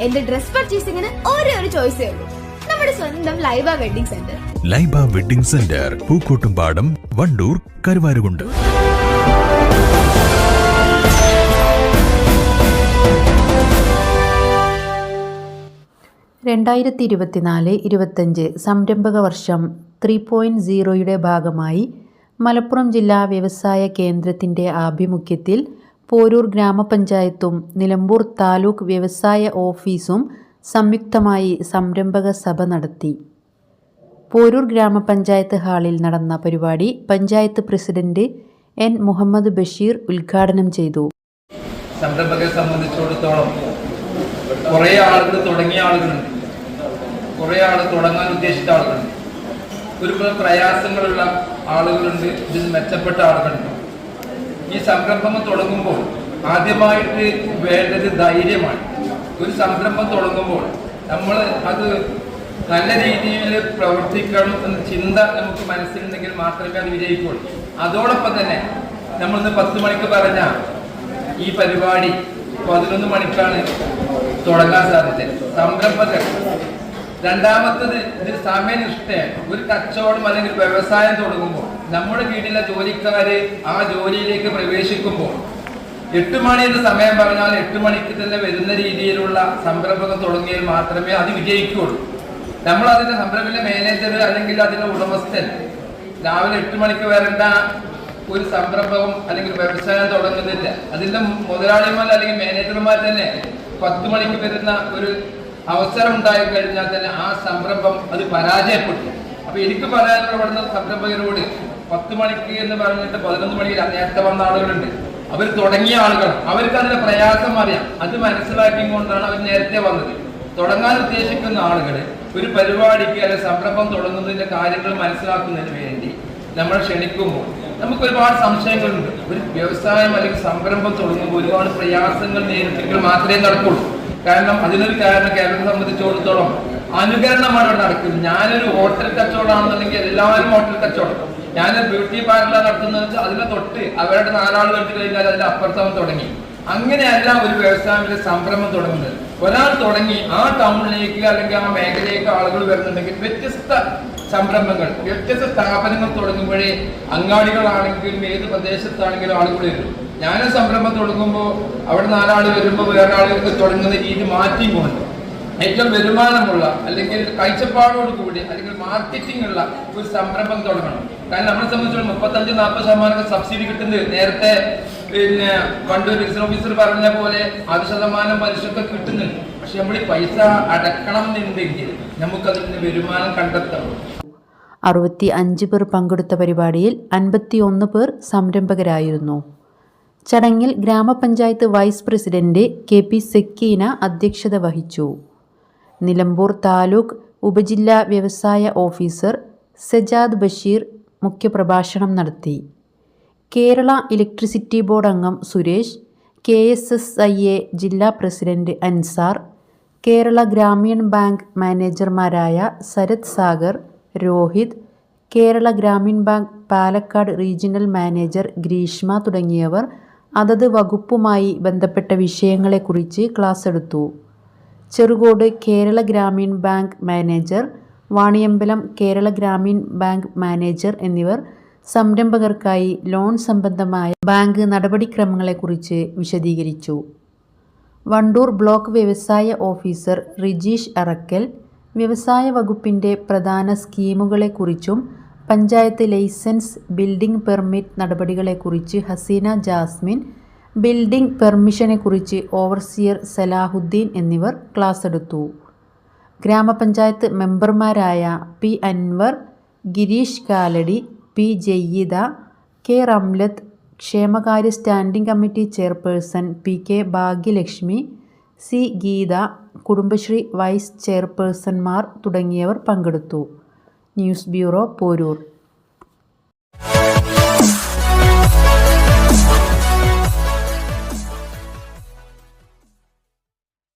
എന്റെ ഡ്രസ് പർച്ചേസിംഗിന് ഒരേ ഒരു ചോയ്സേ ഉള്ളൂ. നമ്മുടെ സ്വന്തം Laiba wedding centre Laiba wedding centre Pookkottumpadam Wandoor Karuvarakundu. രണ്ടായിരത്തി ഇരുപത്തിനാല് ഇരുപത്തഞ്ച് സംരംഭക വർഷം ത്രീ പോയിന്റ് സീറോയുടെ ഭാഗമായി മലപ്പുറം ജില്ലാ വ്യവസായ കേന്ദ്രത്തിന്റെ ആഭിമുഖ്യത്തിൽ പോരൂർ ഗ്രാമപഞ്ചായത്തും നിലമ്പൂർ താലൂക്ക് വ്യവസായ ഓഫീസും സംയുക്തമായി സംരംഭക സഭ നടത്തി. പോരൂർ ഗ്രാമപഞ്ചായത്ത് ഹാളിൽ നടന്ന പരിപാടി പഞ്ചായത്ത് പ്രസിഡന്റ് എൻ മുഹമ്മദ് ബഷീർ ഉദ്ഘാടനം ചെയ്തു. സംരംഭകരെ സംബന്ധിച്ചിടത്തോളം കുറേ ആളുകൾ തുടങ്ങിയ ആളുകളുണ്ട്. ആൾ തുടങ്ങാൻ ഉദ്ദേശിച്ച ആളുകളുണ്ട്. ഒരുപാട് പ്രയാസങ്ങളുള്ള ആളുകളുണ്ട്. ഇതിൽ മെച്ചപ്പെട്ട ആളുകളുണ്ട്. ഈ സംരംഭം തുടങ്ങുമ്പോൾ ആദ്യമായിട്ട് വേണ്ടത് ധൈര്യമാണ്. ഒരു സംരംഭം തുടങ്ങുമ്പോൾ നമ്മൾ അത് നല്ല രീതിയിൽ പ്രവർത്തിക്കണം എന്ന ചിന്ത നമുക്ക് മനസ്സിലുണ്ടെങ്കിൽ മാത്രമേ അത് വിജയിക്കുള്ളൂ അതോടൊപ്പം തന്നെ നമ്മളിന്ന് പത്ത് മണിക്ക് പറഞ്ഞ ഈ പരിപാടി പതിനൊന്ന് മണിക്കാണ് തുടങ്ങാൻ സാധിച്ചത്. സംരംഭകർ രണ്ടാമത്തത് ഇതിൽ സമയനിഷ്ഠയാണ്. ഒരു കച്ചവടം അല്ലെങ്കിൽ വ്യവസായം തുടങ്ങുമ്പോൾ നമ്മുടെ വീട്ടിലെ ജോലിക്കാര് ആ ജോലിയിലേക്ക് പ്രവേശിക്കുമ്പോൾ എട്ട് മണി എന്ന സമയം പറഞ്ഞാൽ എട്ട് മണിക്ക് തന്നെ വരുന്ന രീതിയിലുള്ള സംരംഭം തുടങ്ങിയാൽ മാത്രമേ അത് വിജയിക്കുകയുള്ളൂ. നമ്മൾ അതിന്റെ സംരംഭത്തിലെ മാനേജർ അല്ലെങ്കിൽ അതിന്റെ ഉടമസ്ഥൻ രാവിലെ എട്ട് മണിക്ക് വരേണ്ട ഒരു സംരംഭവും അല്ലെങ്കിൽ വ്യവസായം തുടങ്ങുന്നില്ല. അതിന്റെ മുതലാളിമാർ അല്ലെങ്കിൽ മാനേജർമാർ തന്നെ പത്ത് മണിക്ക് വരുന്ന ഒരു അവസരം ഉണ്ടായി കഴിഞ്ഞാൽ തന്നെ ആ സംരംഭം അത് പരാജയപ്പെട്ടു. അപ്പൊ എനിക്ക് പറയാനുള്ള സംരംഭകരോട് പത്ത് മണിക്ക് എന്ന് പറഞ്ഞിട്ട് പതിനൊന്ന് മണിയിൽ നേരത്തെ വന്ന ആളുകളുണ്ട്. അവർ തുടങ്ങിയ ആളുകൾ അവർക്ക് അതിന്റെ പ്രയാസം അറിയാം. അത് മനസ്സിലാക്കി കൊണ്ടാണ് അവർ നേരത്തെ വന്നത്. തുടങ്ങാൻ ഉദ്ദേശിക്കുന്ന ആളുകൾ ഒരു പരിപാടിക്ക് അല്ലെങ്കിൽ സംരംഭം തുടങ്ങുന്നതിന്റെ കാര്യങ്ങൾ മനസ്സിലാക്കുന്നതിന് വേണ്ടി നമ്മൾ ക്ഷണിക്കുമ്പോൾ നമുക്ക് ഒരുപാട് സംശയങ്ങളുണ്ട്. ഒരു വ്യവസായം അല്ലെങ്കിൽ സംരംഭം തുടങ്ങുമ്പോൾ ഒരുപാട് പ്രയാസങ്ങൾ നേരിട്ടെങ്കിൽ മാത്രമേ നടക്കുള്ളൂ. കാരണം അതിനൊരു കാരണം കേരളത്തെ സംബന്ധിച്ചിടത്തോളം അനുകരണമാണ് നടക്കുന്നത്. ഞാനൊരു ഹോട്ടൽ കച്ചവടമാണെന്നുണ്ടെങ്കിൽ എല്ലാവരും ഹോട്ടൽ കച്ചവടം. ഞാനൊരു ബ്യൂട്ടി പാർലർ നടത്തുന്നത് അതിനെ തൊട്ട് അവരുടെ നാലാൾ കണ്ടു കഴിഞ്ഞാൽ അതിന്റെ അപ്പുറത്തവൻ തുടങ്ങി. അങ്ങനെയല്ല ഒരു വ്യവസായത്തിലെ സംരംഭം തുടങ്ങുന്നത്. ഒരാൾ തുടങ്ങി ആ ടൗണിലേക്ക് അല്ലെങ്കിൽ ആ മേഖലയിലേക്ക് ആളുകൾ വരുന്നുണ്ടെങ്കിൽ വ്യത്യസ്ത സംരംഭങ്ങൾ വ്യത്യസ്ത സ്ഥാപനങ്ങൾ തുടങ്ങുമ്പോഴേ അങ്ങാടികളാണെങ്കിലും ഏത് പ്രദേശത്താണെങ്കിലും ആളുകൾ വരും. ഞാൻ സംരംഭം തുടങ്ങുമ്പോൾ അവിടെ നാലാൾ വരുമ്പോൾ വേറെ ആളുകൾക്ക് തുടങ്ങുന്ന രീതി മാറ്റിക്കൊണ്ട് ഏറ്റവും വരുമാനമുള്ള അല്ലെങ്കിൽ കാഴ്ചപ്പാടോട് കൂടി അല്ലെങ്കിൽ മാർക്കറ്റിംഗ് ഉള്ള ഒരു സംരംഭം തുടങ്ങണം. കാരണം നമ്മളെ സംബന്ധിച്ചിടത്തോളം മുപ്പത്തഞ്ച് നാൽപ്പത് ശതമാനം സബ്സിഡി കിട്ടുന്നത് നേരത്തെ പിന്നെ പണ്ട് വികസന ഓഫീസർ പറഞ്ഞ പോലെ അത് ശതമാനം പലിശയൊക്കെ കിട്ടുന്നുണ്ട്. പക്ഷെ നമ്മൾ പൈസ അടക്കണം എന്നുണ്ടെങ്കിൽ നമുക്കതിൽ നിന്ന് വരുമാനം കണ്ടെത്തണം. അറുപത്തി അഞ്ച് പേർ പങ്കെടുത്ത പരിപാടിയിൽ അൻപത്തി ഒന്ന് പേർ സംരംഭകരായിരുന്നു. ചടങ്ങിൽ grama panchayat vice president K P Sakkeena അധ്യക്ഷത വഹിച്ചു. നിലമ്പൂർ താലൂക്ക് ഉപജില്ലാ വ്യവസായ ഓഫീസർ സജാദ് ബഷീർ മുഖ്യപ്രഭാഷണം നടത്തി. കേരള ഇലക്ട്രിസിറ്റി ബോർഡ് അംഗം Suresh K S S I A ജില്ലാ president Ansar Kerala Gramin bank മാനേജർമാരായ Sarath Sagar Rohit Kerala Grameen bank Palakkad regional manager Greeshma തുടങ്ങിയവർ അതത് വകുപ്പുമായി ബന്ധപ്പെട്ട വിഷയങ്ങളെക്കുറിച്ച് ക്ലാസ് എടുത്തു. Cherukode Kerala Grameen bank manager Vaniyambalam Kerala Grameen bank manager എന്നിവർ സംരംഭകർക്കായി ലോൺ സംബന്ധമായ ബാങ്ക് നടപടിക്രമങ്ങളെക്കുറിച്ച് വിശദീകരിച്ചു. വണ്ടൂർ ബ്ലോക്ക് വ്യവസായ ഓഫീസർ റിജീഷ് അറക്കൽ വ്യവസായ വകുപ്പിന്റെ പ്രധാന സ്കീമുകളെക്കുറിച്ചും പഞ്ചായത്ത് ലൈസൻസ് ബിൽഡിംഗ് പെർമിറ്റ് നടപടികളെക്കുറിച്ച് ഹസീന ജാസ്മിൻ ബിൽഡിംഗ് പെർമിഷനെക്കുറിച്ച് ഓവർസിയർ സലാഹുദ്ദീൻ എന്നിവർ ക്ലാസ് എടുത്തു ഗ്രാമപഞ്ചായത്ത് മെമ്പർമാരായ P Anwar Gireesh Kalady P Jayyida K Ramlath ക്ഷേമകാര്യ standing committee chairperson P K Bhagyalakshmi C Geetha Kudumbashree vice ചെയർപേഴ്സൺമാർ തുടങ്ങിയവർ പങ്കെടുത്തു. News bureau Poroor.